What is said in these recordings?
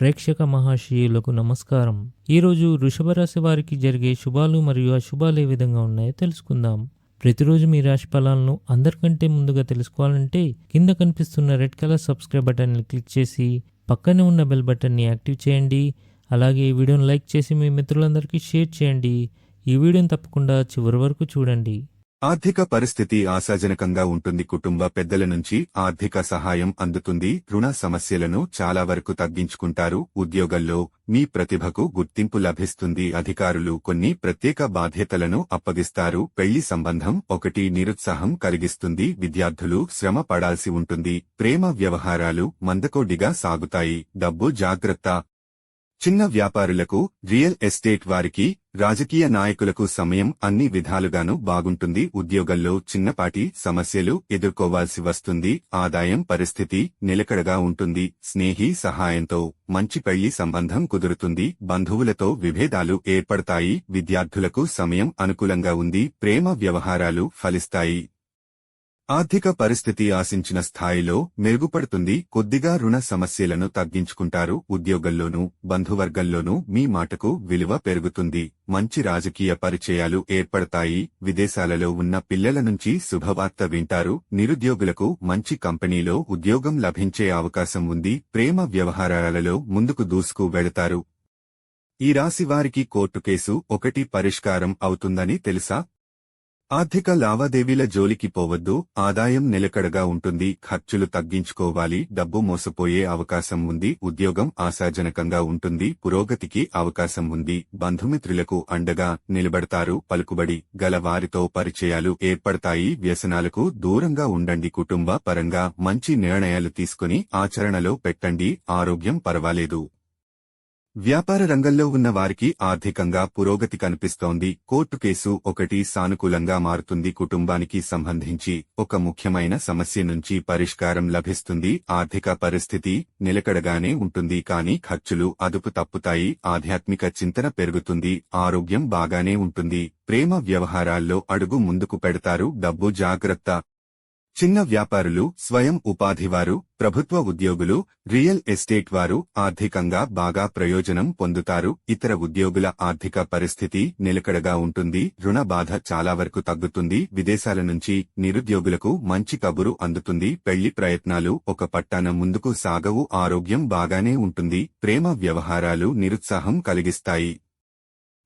ప్రేక్షక మహాశయులకు నమస్కారం. ఈరోజు వృషభ రాశి వారికి జరిగే శుభాలు మరియు అశుభాలు ఏ విధంగా ఉన్నాయో తెలుసుకుందాం. ప్రతిరోజు మీ రాశి ఫలాలను అందరికంటే ముందుగా తెలుసుకోవాలంటే కింద కనిపిస్తున్న రెడ్ కలర్ సబ్స్క్రైబ్ బటన్ని క్లిక్ చేసి పక్కనే ఉన్న బెల్ బటన్ని యాక్టివ్ చేయండి. అలాగే ఈ వీడియోని లైక్ చేసి మీ మిత్రులందరికీ షేర్ చేయండి. ఈ వీడియోని తప్పకుండా చివరి వరకు చూడండి. ఆర్థిక పరిస్థితి ఆశాజనకంగా ఉంటుంది. కుటుంబ పెద్దల నుంచి ఆర్థిక సహాయం అందుతుంది. రుణ సమస్యలను చాలా వరకు తగ్గించుకుంటారు. ఉద్యోగంలో మీ ప్రతిభకు గుర్తింపు లభిస్తుంది. అధికారులు కొన్ని ప్రత్యేక బాధ్యతలను అప్పగిస్తారు. పెళ్ళి సంబంధం ఒకటి నిరుత్సాహం కలిగిస్తుంది. విద్యార్థులు శ్రమ పడాల్సి ఉంటుంది. ప్రేమ వ్యవహారాలు మందకోడిగా సాగుతాయి. డబ్బు జాగ్రత్త చిన్న వ్యాపారులకు రియల్ ఎస్టేట్ వారికి రాజకీయ నాయకులకు సమయం అన్ని విధాలుగాను బాగుంటుంది. ఉద్యోగంలో చిన్నపాటి సమస్యలు ఎదుర్కోవాల్సి వస్తుంది. ఆదాయం పరిస్థితి నిలకడగా ఉంటుంది. స్నేహి సహాయంతో మంచి పెళ్ళి సంబంధం కుదురుతుంది. బంధువులతో విభేదాలు ఏర్పడతాయి. విద్యార్థులకు సమయం అనుకూలంగా ఉంది. ప్రేమ వ్యవహారాలు ఫలిస్తాయి. ఆర్థిక పరిస్థితి ఆశించిన స్థాయిలో మెరుగుపడుతుంది. కొద్దిగా రుణ సమస్యలను తగ్గించుకుంటారు. ఉద్యోగంలోనూ బంధువర్గంలోనూ మీ మాటకు విలువ పెరుగుతుంది. మంచి రాజకీయ పరిచయాలు ఏర్పడతాయి. విదేశాలలో ఉన్న పిల్లల నుంచి శుభవార్త వింటారు. నిరుద్యోగులకు మంచి కంపెనీలో ఉద్యోగం లభించే అవకాశం ఉంది. ప్రేమ వ్యవహారాలలో ముందుకు దూసుకు వెళతారు. ఈ రాశి వారికి కోర్టు కేసు ఒకటి పరిష్కారం అవుతుందని తెలుసా? ఆర్థిక లావాదేవీల జోలికి పోవద్దు ఆదాయం నిలకడగా ఉంటుంది ఖర్చులు తగ్గించుకోవాలి డబ్బు మోసపోయే అవకాశం ఉంది ఉద్యోగం ఆశాజనకంగా ఉంటుంది పురోగతికి అవకాశం ఉంది బంధుమిత్రులకు అండగా నిలబడతారు పలుకుబడి గల వారితో పరిచయాలు ఏర్పడతాయి వ్యసనాలకు దూరంగా ఉండండి కుటుంబ పరంగా మంచి నిర్ణయాలు తీసుకుని ఆచరణలో పెట్టండి ఆరోగ్యం పర్వాలేదు. వ్యాపార రంగంలో ఉన్న వారికి ఆర్థికంగా పురోగతి కనిపిస్తోంది. కోర్టు కేసు ఒకటి సానుకూలంగా మారుతుంది. కుటుంబానికి సంబంధించి ఒక ముఖ్యమైన సమస్య నుంచి పరిష్కారం లభిస్తుంది. ఆర్థిక పరిస్థితి నిలకడగానే ఉంటుంది. కానీ ఖర్చులు అదుపు తప్పుతాయి. ఆధ్యాత్మిక చింతన పెరుగుతుంది. ఆరోగ్యం బాగానే ఉంటుంది. ప్రేమ వ్యవహారాల్లో అడుగు ముందుకు పెడతారు. డబ్బు జాగ్రత్త చిన్న వ్యాపారులు స్వయం ఉపాధివారు ప్రభుత్వ ఉద్యోగులు రియల్ ఎస్టేట్ వారు ఆర్థికంగా బాగా ప్రయోజనం పొందుతారు. ఇతర ఉద్యోగుల ఆర్థిక పరిస్థితి నిలకడగా ఉంటుంది. రుణ బాధ చాలా వరకు తగ్గుతుంది. విదేశాల నుంచి నిరుద్యోగులకు మంచి కబురు అందుతుంది. పెళ్ళి ప్రయత్నాలు ఒక పట్టాన ముందుకు సాగవు. ఆరోగ్యం బాగానే ఉంటుంది. ప్రేమ వ్యవహారాలు నిరుత్సాహం కలిగిస్తాయి.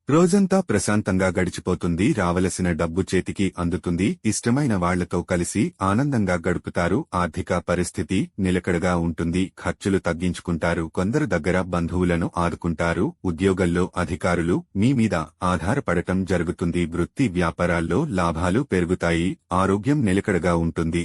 రోజంతా ప్రశాంతంగా గడిచిపోతుంది రావలసిన డబ్బు చేతికి అందుతుంది ఇష్టమైన వాళ్ళతో కలిసి ఆనందంగా గడుపుతారు ఆర్థిక పరిస్థితి నిలకడగా ఉంటుంది ఖర్చులు తగ్గించుకుంటారు కొందరు దగ్గర బంధువులను ఆదుకుంటారు ఉద్యోగంలో అధికారులు మీ మీద ఆధారపడటం జరుగుతుంది వృత్తి వ్యాపారాల్లో లాభాలు పెరుగుతాయి ఆరోగ్యం నిలకడగా ఉంటుంది.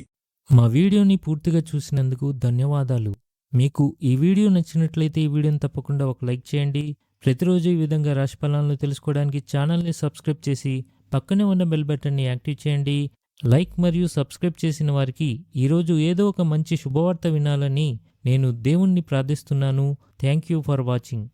మా వీడియోని పూర్తిగా చూసినందుకు ధన్యవాదాలు. మీకు ఈ వీడియో నచ్చినట్లయితే ఈ వీడియోని తప్పకుండా ఒక లైక్ చేయండి ప్రతిరోజు ఈ విధంగా రాశి ఫలాలను తెలుసుకోవడానికి ఛానల్ని సబ్స్క్రైబ్ చేసి పక్కనే ఉన్న బెల్ బటన్ని యాక్టివ్ చేయండి. లైక్ మరియు సబ్స్క్రైబ్ చేసిన వారికి ఈరోజు ఏదో ఒక మంచి శుభవార్త వినాలని నేను దేవుణ్ణి ప్రార్థిస్తున్నాను. Thank you for watching.